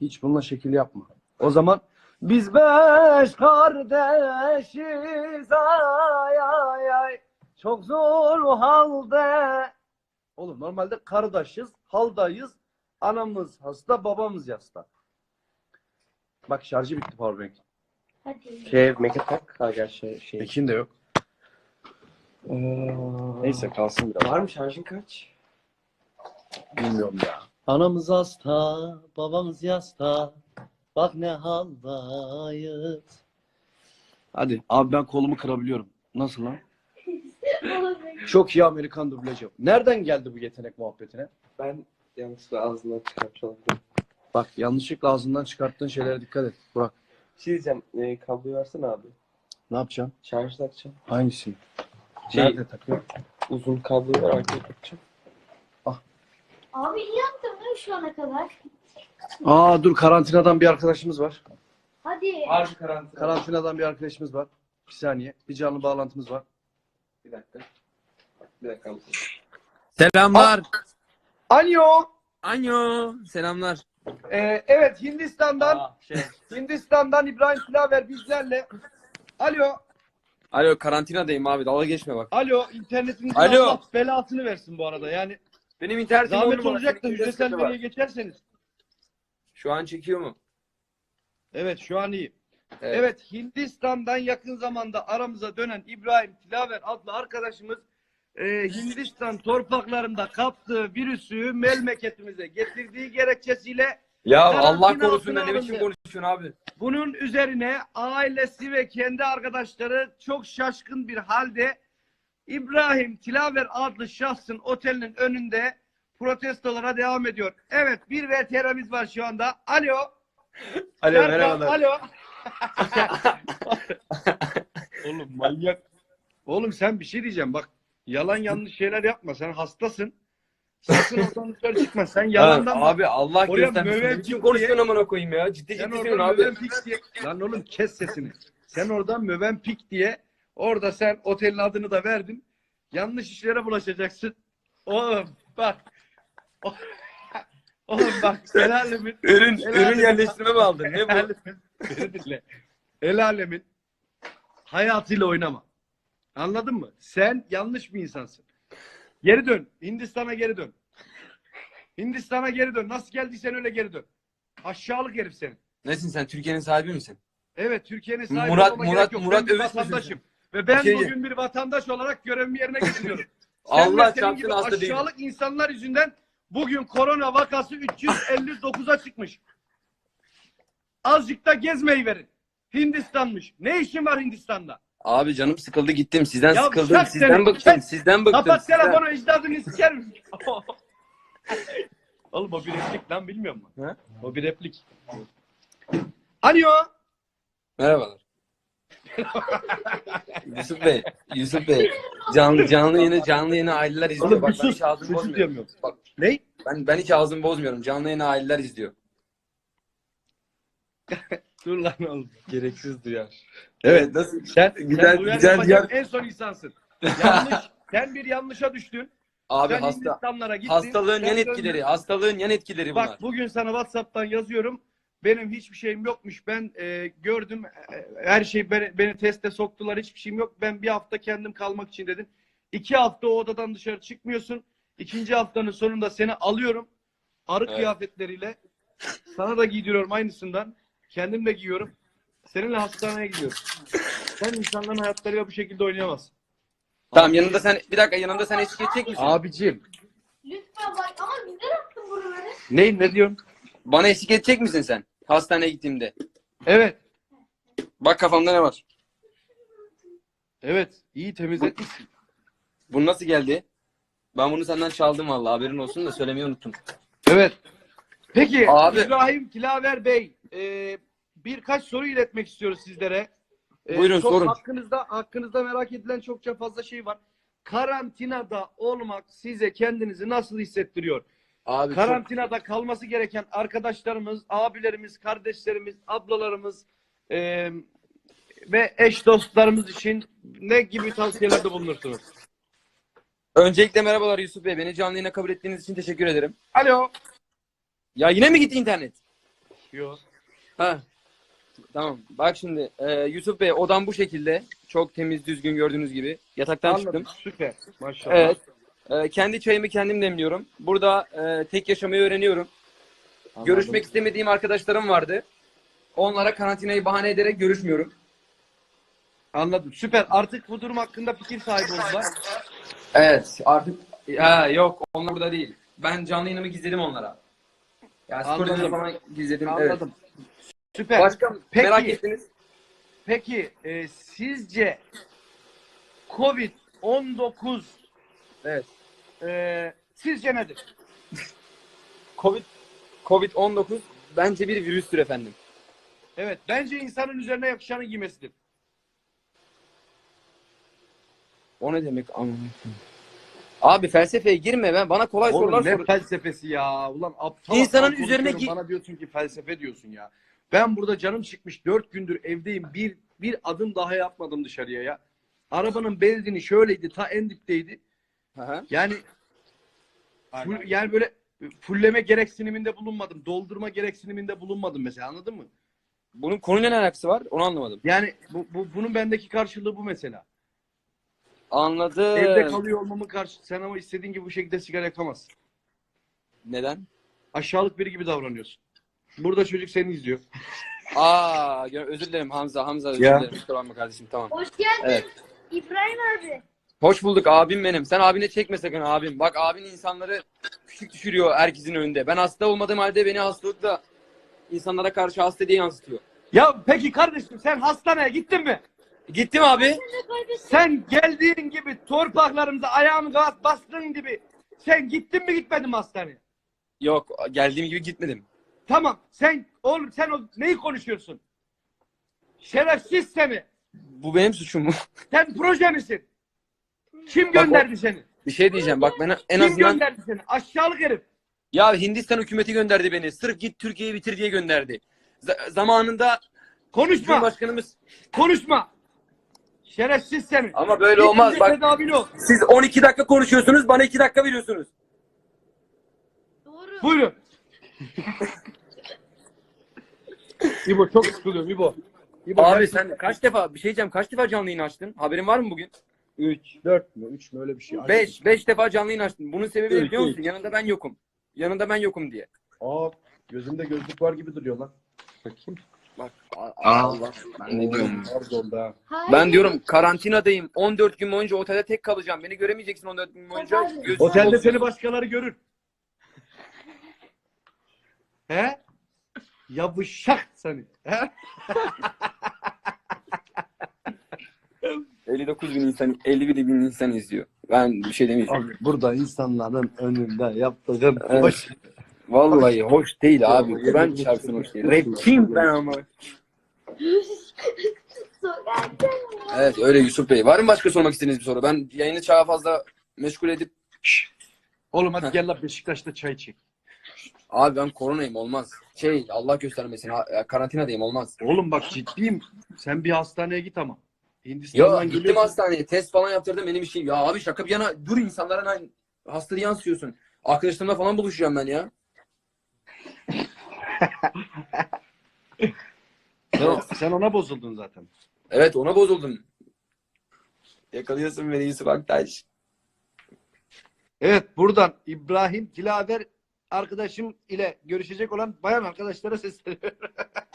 Hiç bununla şekil yapma. O zaman biz beş kardeşiz ay ay ay. Çok zor halde. Oğlum normalde kardeşiz, haldayız. Anamız hasta, babamız yasta. Bak şarjı bitti powerbank. Hadi. Şey, make tak. Ha gerçi şey. Ekin de yok. Ee, Neyse kalsın biraz. Var mı şarjın kaç? Bilmiyorum ya. Anamız hasta, babamız yasta. Bak ne haldayız. Hadi abi ben kolumu kırabiliyorum. Nasıl lan? Çok iyi Amerikan dublajı. Nereden geldi bu yetenek muhabbetine? Ben yanlışlıkla ağzından çıkarmış olabilirim. Bak yanlışlıkla ağzından çıkarttığın şeylere dikkat et. Burak Bir şey diyeceğim. E, kabloyu versene abi. ne yapacaksın? Şarj takacağım. Hangisini? Şey- Nerede takıyor? Uzun kabloyu var arkaya takacağım. Abi iyi yaptın mi şu ana kadar? Aa dur karantinadan bir arkadaşımız var. Hadi. Harbi karantina. Karantinadan bir arkadaşımız var. Bir saniye. Bir canlı bağlantımız var. Bir dakika. Bir dakika. Selamlar. Alo. Anyo. Selamlar. Ee, evet Hindistan'dan Aa, şey. Hindistan'dan İbrahim Tilaver bizlerle. Alo. Alo karantinadayım abi dalga geçme bak. Alo. internetinizin Alo. Allah belasını versin bu arada. Yani Benim internetim on zahmet numara, olacak da hücresel veriye geçerseniz. Şu an çekiyor mu? Evet şu an iyi. Evet. Evet Hindistan'dan yakın zamanda aramıza dönen İbrahim Tilaver adlı arkadaşımız e, Hindistan torpaklarında kaptığı virüsü memleketimize getirdiği gerekçesiyle Ya Allah korusun ne biçim konuşuyorsun abi? bunun üzerine ailesi ve kendi arkadaşları çok şaşkın bir halde İbrahim Tilaver adlı şahsın otelinin önünde protestolara devam ediyor. Evet bir VTR'miz var şu anda. Alo. Alo Serkan, merhabalar. Alo. Oğlum manyak. Oğlum sen bir şey diyeceğim bak. Yalan yanlış şeyler yapma. Sen hastasın. Sakın oradan dışarı çıkma. Sen yalandan Ha, bak. abi Allah Oraya göstermesin. diye- konuşuyorsun amına koyayım ya? Ciddi Sen ciddi söylüyorsun abi. Diye. Lan oğlum kes sesini. Sen oradan Mövenpik diye orada sen otelin adını da verdin. Yanlış işlere bulaşacaksın. Oğlum bak. Oğlum bak el alemin Ürün, El ürün alem- yerleştirme mi aldın? Ne El bu? alemin, beni dinle. El alemin hayatıyla oynama. Anladın mı? Sen yanlış bir insansın. Geri dön. Hindistan'a geri dön. Hindistan'a geri dön. Nasıl geldiysen öyle geri dön. Aşağılık herif senin. Nesin sen? Türkiye'nin sahibi misin? Evet Türkiye'nin sahibi Murat- olmama Murat- gerek yok. Murat ben bir Övüş müsün vatandaşım. Ve ben Şey- bugün bir vatandaş olarak görevimi yerine getiriyorum. Sen Allah ve senin çarpsın gibi hasta değilim. aşağılık insanlar yüzünden bugün korona vakası 359'a çıkmış. Azıcık da gezmeyi verin. Hindistan'mış. Ne işin var Hindistan'da? Abi canım sıkıldı gittim. Sizden Ya sıkıldım. bırak Sizden seni, bıktım. kes. Sizden bıktım. Kapat sizden. telefonu ecdadını sikerim. Oğlum o bir replik lan bilmiyor musun? He? O bir replik. Alo. Merhabalar. Yusuf Bey, Yusuf Bey. Canlı canlı yeni canlı yeni aileler izliyor. Oğlum Bak, ben hiç ağzımı bozmuyorum. diyemiyorum. Bak. Ne? Ben ben hiç ağzımı bozmuyorum. Canlı yeni aileler izliyor. Dur lan oğlum. Gereksiz duyar. Evet. nasıl? Sen, Güzel- sen duyar güzel yapacak en son insansın. Yanlış. sen bir yanlışa düştün. Abi sen hasta Hindistanlara gittin. hastalığın sen yan döndün. etkileri, hastalığın yan etkileri bunlar. Bak bugün sana WhatsApp'tan yazıyorum. Benim hiçbir şeyim yokmuş. Ben e, gördüm. e, her şey beni, beni teste soktular. Hiçbir şeyim yok. Ben bir hafta kendim kalmak için dedim. İki hafta o odadan dışarı çıkmıyorsun. İkinci haftanın sonunda seni alıyorum. Arı Evet. kıyafetleriyle. Sana da giydiriyorum aynısından. Kendim de giyiyorum. Seninle hastaneye gidiyorum. Sen insanların hayatlarıyla bu şekilde oynayamazsın. Tamam yanında sen bir dakika yanında sen eşlik edecek misin? Abicim. Lütfen bak ama güzel yaptın buraları. Ne, ne diyorsun? Bana eşlik edecek misin sen? Hastaneye gittiğimde. Evet. Bak kafamda ne var? Evet. iyi temizletmişsin. Bu nasıl geldi? Ben bunu senden çaldım vallahi haberin olsun da söylemeyi unuttum. Evet. Peki Abi- İbrahim Kilaver Bey e, birkaç soru iletmek istiyoruz sizlere. E, Buyurun, çok sorun. Hakkınızda, hakkınızda merak edilen çokça fazla şey var. Karantinada olmak size kendinizi nasıl hissettiriyor? Abi çok- Karantinada kalması gereken arkadaşlarımız, abilerimiz, kardeşlerimiz, ablalarımız e, ve eş dostlarımız için ne gibi tavsiyelerde bulunursunuz? Öncelikle merhabalar Yusuf Bey. Beni canlı yayına kabul ettiğiniz için teşekkür ederim. Alo. Ya yine mi gitti internet? Yok. Ha. Tamam. Bak şimdi e, Yusuf Bey odam bu şekilde. Çok temiz düzgün gördüğünüz gibi. Yataktan Anladım. çıktım. Süper. Maşallah. Evet. E, kendi çayımı kendim demliyorum. Burada e, tek yaşamayı öğreniyorum. Anladım. Görüşmek istemediğim arkadaşlarım vardı. Onlara karantinayı bahane ederek görüşmüyorum. Anladım. Süper. Artık bu durum hakkında fikir sahibi oldular. Evet artık ha, yok onlar burada değil. Ben canlı yayınımı gizledim onlara. Ya Anladım. storyleri falan gizledim. Evet. Anladım. Süper. Başka Peki. merak ettiniz. Peki e, sizce Covid-19 Evet. E, sizce nedir? Covid Covid-19 bence bir virüstür efendim. Evet. Bence insanın üzerine yakışanı giymesidir. O ne demek anlamadım. Abi felsefeye girme ben bana kolay sorular Oğlum ne sor. felsefesi ya. Ulan aptal İnsanın aptal üzerine gi- bana diyorsun ki felsefe diyorsun ya. Ben burada canım çıkmış dört gündür evdeyim. Bir bir adım daha yapmadım dışarıya ya. Arabanın benzini şöyleydi ta en dipteydi. Aha. Yani full- yani böyle fulleme gereksiniminde bulunmadım. Doldurma gereksiniminde bulunmadım mesela anladın mı? Bunun konuyla ne alakası var? Onu anlamadım. Yani bu, bu bunun bendeki karşılığı bu mesela. Anladım. Evde kalıyor olmamın karşı sen ama istediğin gibi bu şekilde sigara yakamazsın. Neden? Aşağılık biri gibi davranıyorsun. Burada çocuk seni izliyor. Aa, gö- özür dilerim Hamza. Hamza özür Ya. dilerim. Kusura bakma kardeşim. Tamam. Hoş geldin Evet. İbrahim abi. Hoş bulduk abim benim. Sen abine çekme sakın abim. Bak abin insanları küçük düşürüyor herkesin önünde. Ben hasta olmadığım halde beni hastalıkla insanlara karşı hasta diye yansıtıyor. Ya peki kardeşim sen hastaneye gittin mi? Gittim abi. Sen geldiğin gibi torpaklarımıza ayağını rahat bastığın gibi sen gittin mi gitmedin mi hastaneye? Yok geldiğim gibi gitmedim. Tamam sen oğlum sen o, neyi konuşuyorsun? Şerefsiz seni. Bu benim suçum mu? Sen proje misin? Kim Bak gönderdi seni? Bir şey diyeceğim. Bak ben en Kim azından gönderdi seni? Aşağılık herif. ya Hindistan hükümeti gönderdi beni. Sırf git Türkiye'yi bitir diye gönderdi. Z- zamanında Konuşma. Cumhurbaşkanımız Konuşma. Şerefsiz seni. ama böyle Git olmaz. Bak ol. siz 12 dakika konuşuyorsunuz, bana 2 dakika veriyorsunuz. Doğru. Buyurun. İbo çok sıkılıyorum İbo. İbo Abi sen kaç defa bir şey diyeceğim. Kaç defa canlı yayın açtın? Haberin var mı bugün? 3, 4 mü? 3 mü öyle bir şey. 5 5 defa canlı yayın açtın. Bunun sebebi ne biliyor musun? üç. Yanında ben yokum. Yanında ben yokum diye. Aa, gözümde gözlük var gibi duruyor lan. Bakayım. Bak Allah ben ne diyorum? Pardon da. Hayır. Ben diyorum karantinadayım. 14 gün boyunca otelde tek kalacağım. Beni göremeyeceksin 14 gün boyunca. Hayır. Gözüm Otelde olsun. seni başkaları görür. He? Yavuşak seni. He? 59 bin insan, 51 bin insan izliyor. Ben bir şey demeyeceğim. Abi burada insanların önünde yaptığın Evet. hoş. Vallahi hoş değil abi. Kur'an çarpsın hoş değil. Rapçiyim ben ama. Evet öyle Yusuf Bey. Var mı başka sormak istediğiniz bir soru? Ben yayını çağa fazla meşgul edip Oğlum hadi gel lan Beşiktaş'ta çay çek. abi ben koronayım olmaz. Şey Allah göstermesin karantinadayım olmaz. Oğlum bak ciddiyim. Sen bir hastaneye git ama. Ya Hindistan'dan gittim geliyorsun. hastaneye test falan yaptırdım benim işim. Ya abi şaka bir yana dur insanlara lan hasta yansıyorsun. Arkadaşlarımla falan buluşacağım ben ya. Sen, sen ona bozuldun zaten. Evet ona bozuldum. Yakalıyorsun beni Yusuf Aktaş. Evet buradan İbrahim Dilaver arkadaşım ile görüşecek olan bayan arkadaşlara sesleniyorum.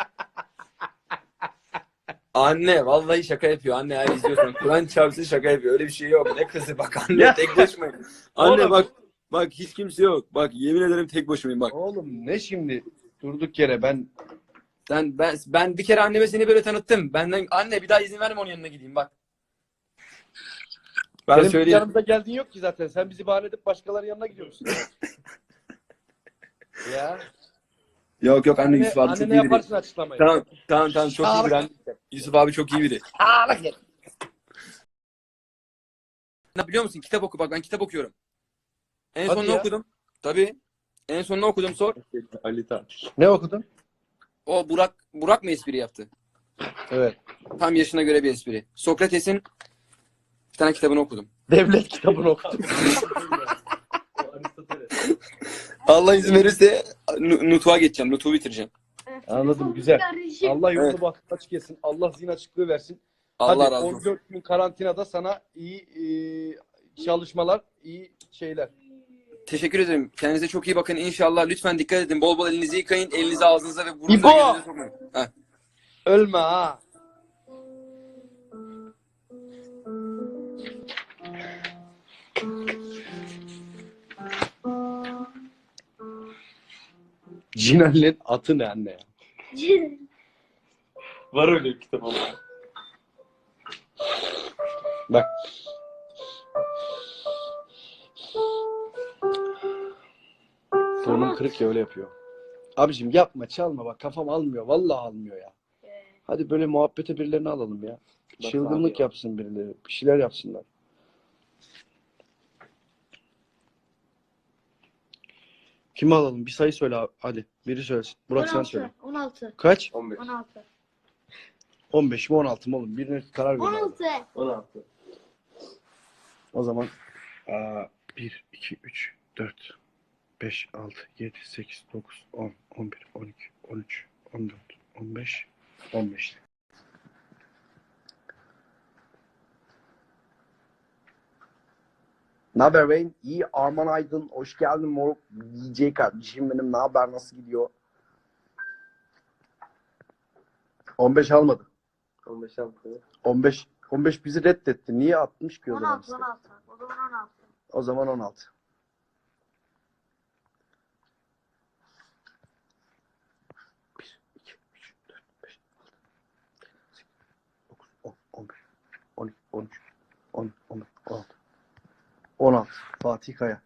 Anne vallahi şaka yapıyor. Anne eğer izliyorsan Kur'an çarpsın şaka yapıyor. Öyle bir şey yok. Ne kızı bak anne tek başımayım. Anne Oğlum. bak bak hiç kimse yok. Bak yemin ederim tek başımayım bak. Oğlum ne şimdi durduk yere ben Sen ben ben bir kere anneme seni böyle tanıttım. Benden anne bir daha izin verme onun yanına gideyim bak. Ben Benim söyleyeyim. yanımda geldiğin yok ki zaten. Sen bizi bahane edip başkalarının yanına gidiyorsun. ya. Yok yok anne Annene, Yusuf abi çok iyi biri. yaparsın açıklamayı. Tamam tamam tamam çok iyi biri. anne. Yusuf abi çok iyi biri. Ne biliyor musun? Kitap oku bak ben kitap okuyorum. En Hadi son ne ya. okudum? Tabii. En son ne okudum sor. Ne okudun? O Burak Burak mı espri yaptı? Evet. Tam yaşına göre bir espri. Sokrates'in bir tane kitabını okudum. Devlet kitabını okudum. Allah izin verirse nu- Nutuk'a geçeceğim. Nutuk'u bitireceğim. Anladım, güzel. kardeşim. Allah yolunu Evet. bak açık etsin. Allah zihin açıklığı versin. Allah Hadi razı olsun. 14 gün karantinada sana iyi e, çalışmalar, iyi şeyler. Teşekkür ederim. Kendinize çok iyi bakın. İnşallah lütfen dikkat edin. Bol bol elinizi yıkayın. Elinizi ağzınıza ve burnunuza İbo! gözünüze sokmayın. Heh. Ölme ha. Cinal'in atı ne anne ya? Var öyle bir kitap ama. Bak. Burnum kırık ya öyle yapıyor. Abicim yapma çalma bak kafam almıyor. Vallahi almıyor ya. Hadi böyle muhabbete birilerini alalım ya. Bak Çılgınlık abi ya. yapsın birileri. Bir şeyler yapsınlar. Kimi alalım? Bir sayı söyle abi. Hadi. Biri söylesin. Burak sen 16, söyle. 16. Kaç? 15. 16. 15 mi 16 mı oğlum? Birine karar ver. abi. 16. 16. O zaman aa, 1, 2, 3, 4, 5, 6, 7, 8, 9, 10, 11, 12, 13, 14, 15, 15. Ne haber Wayne? İyi Arman Aydın. Hoş geldin moruk. DJ kardeşim benim. Ne haber? Nasıl gidiyor? 15 almadı. 15 16. 15 15 bizi reddetti. Niye 60 ki o zaman? 16. 16. O zaman 16. O zaman 16. Bir, iki, üç, dört, beş, altı, yedi, sekiz, dokuz, on, on on on, 16. Fatih Kaya.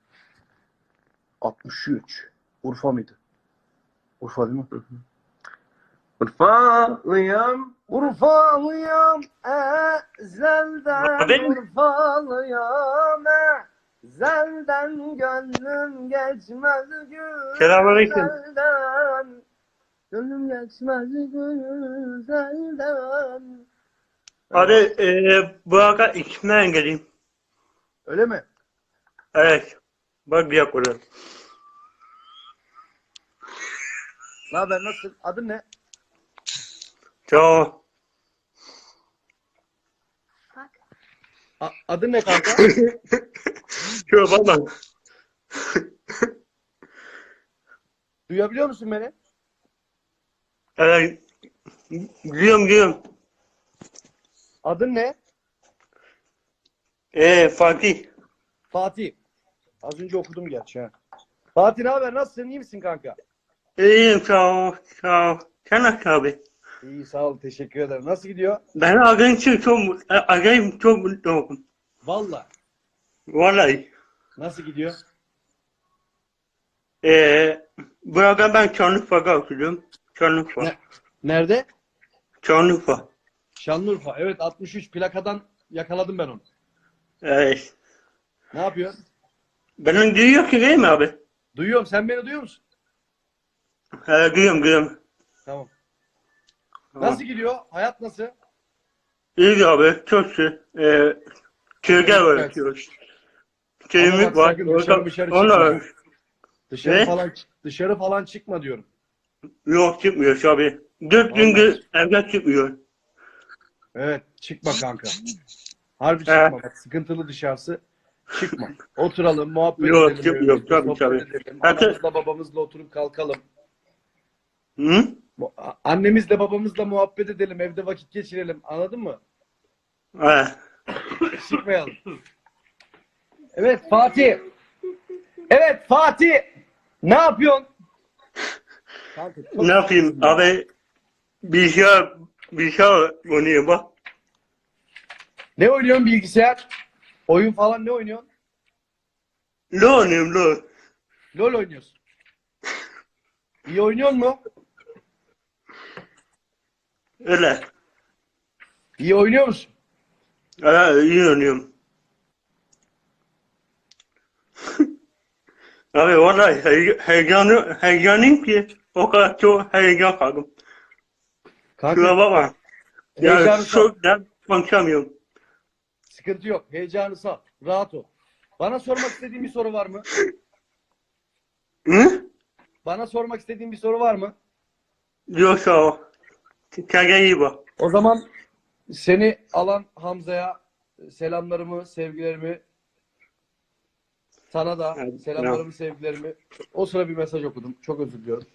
63. Urfa mıydı? Urfa değil mi? Hı hı. Urfalıyım, Urfalıyım ezelden Urfalıyım ezelden gönlüm geçmez güzelden Gönlüm geçmez güzelden Hadi e, bu arada içimden geleyim. Öyle mi? Evet. Bak bir dakika. Ne haber nasıl? Adın ne? Ciao. Bak. A- adın ne kanka? Şöyle bakma. Duyabiliyor musun beni? Evet. Gidiyorum gidiyorum. Adın ne? Eee Fatih. Fatih. Az önce okudum gerçi ha. Fatih ne haber? Nasılsın? İyi misin kanka? İyiyim sağ ol. Sağ ol. Sen abi? İyi sağ ol. Teşekkür ederim. Nasıl gidiyor? Ben ağın için çok, e, acayip çok mutlu oldum. Vallahi. Vallahi. Nasıl gidiyor? Eee bu arada ben Şanlıurfa'da okudum. Şanlıurfa. Ne? Nerede? Şanlıurfa. Şanlıurfa. Evet 63 plakadan yakaladım ben onu. Evet. Ne yapıyorsun? Benim duyuyor ki değil mi abi? Duyuyorum. Sen beni duyuyor musun? Evet duyuyorum duyuyorum. Tamam. Tamam. Nasıl gidiyor? Hayat nasıl? İyi abi, çok iyi. Ee, köyde öğretiyoruz. Köyümüz var. dışarı dışarı onlar. Dışarı Ne? falan dışarı falan çıkma diyorum. yok çıkmıyor abi. Dört gündür evden çıkmıyor. Evet, çıkma kanka. Harbi He. çıkma. Bak, sıkıntılı dışarısı. Çıkma. Oturalım, muhabbet Yok, edelim. çıkmıyor. evimizde, Tabii, tabii. edelim. Anamızla babamızla oturup kalkalım. Hı? Annemizle babamızla muhabbet edelim. Evde vakit geçirelim. Anladın mı? He. Çıkmayalım. Evet Fatih. Evet Fatih. Ne yapıyorsun? Kanka, Ne yapayım abi? Bir şey oynuyor bak. Ne oynuyorsun bilgisayar? Oyun falan ne oynuyorsun? Ne oynuyorum ne? LOL oynuyorsun. İyi oynuyor mu? Öyle. İyi oynuyor musun? Evet iyi oynuyorum. abi vallahi hey, heyecanı, heyecanlıyım ki o kadar çok heyecan kaldım. Kanka Şuna bakma. Ya heyecanı sal. çok da konuşamıyorum. Sıkıntı yok. Heyecanı sal. Rahat ol. Bana sormak istediğin bir soru var mı? Hı? Bana sormak istediğin bir soru var mı? Yok sağ ol. Kendine iyi bak. O zaman seni alan Hamza'ya selamlarımı, sevgilerimi sana da Evet, selamlarımı, sevgilerimi. O sıra bir mesaj okudum. Çok özür diliyorum.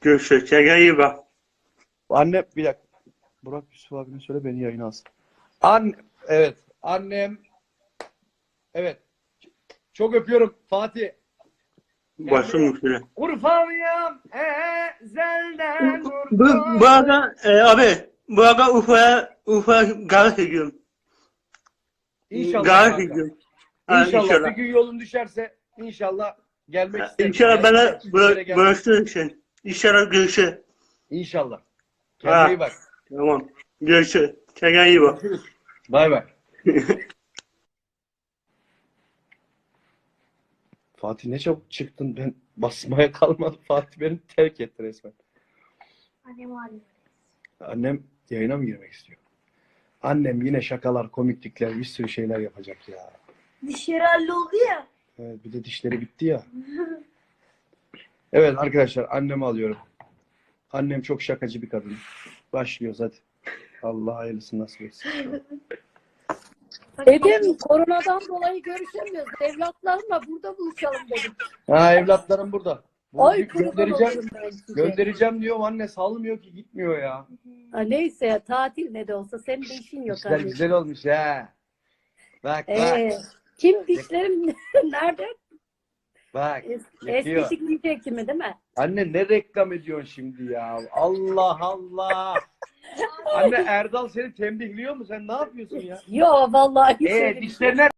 Görüşürüz. Kendine iyi bak. Annem bir dakika. Burak Yusuf abine söyle beni yayına alsın. An evet. Annem evet. Çok öpüyorum Fatih. Başım üstüne. Urfalıyam ezelden Bu, bu arada e, abi bu arada Urfa'ya Urfa'ya galet ediyorum. İnşallah. Kanka. ediyorum. Ha, İnşallah. inşallah. Bir gün yolun düşerse inşallah gelmek isterim. İnşallah bana gelmek- bırakırsın. İnşallah görüşürüz. İnşallah. Ha. Kendine iyi bak. Tamam. Görüşürüz. Kendine iyi bak. Bay bay. Fatih ne çabuk çıktın. Ben basmaya kalmadım. Fatih beni terk etti resmen. Annem ağlıyor. Annem yayına mı girmek istiyor? Annem yine şakalar, komiklikler, bir sürü şeyler yapacak ya. Dışarı halloldu ya. Evet, bir de dişleri bitti ya. Evet arkadaşlar annemi alıyorum. Annem çok şakacı bir kadın. Başlıyoruz hadi. Allah hayırlısı nasip etsin. Dedim koronadan dolayı görüşemiyoruz. Evlatlarımla burada buluşalım dedim. Ha evlatlarım burada. Bu- Ay kurban göndereceğim, göndereceğim diyorum anne salmıyor ki gitmiyor ya. Ha, neyse ya tatil ne de olsa senin de işin yok İşler anneciğim. güzel olmuş ha. Bak bak Ee, kim dişlerim nerede? bak. Es, eski hekimi değil mi? Anne ne reklam ediyorsun şimdi ya? Allah Allah. Anne Erdal seni tembihliyor mu? Sen ne yapıyorsun ya? Yo vallahi. hiç öyle Ee bir şey dişlerine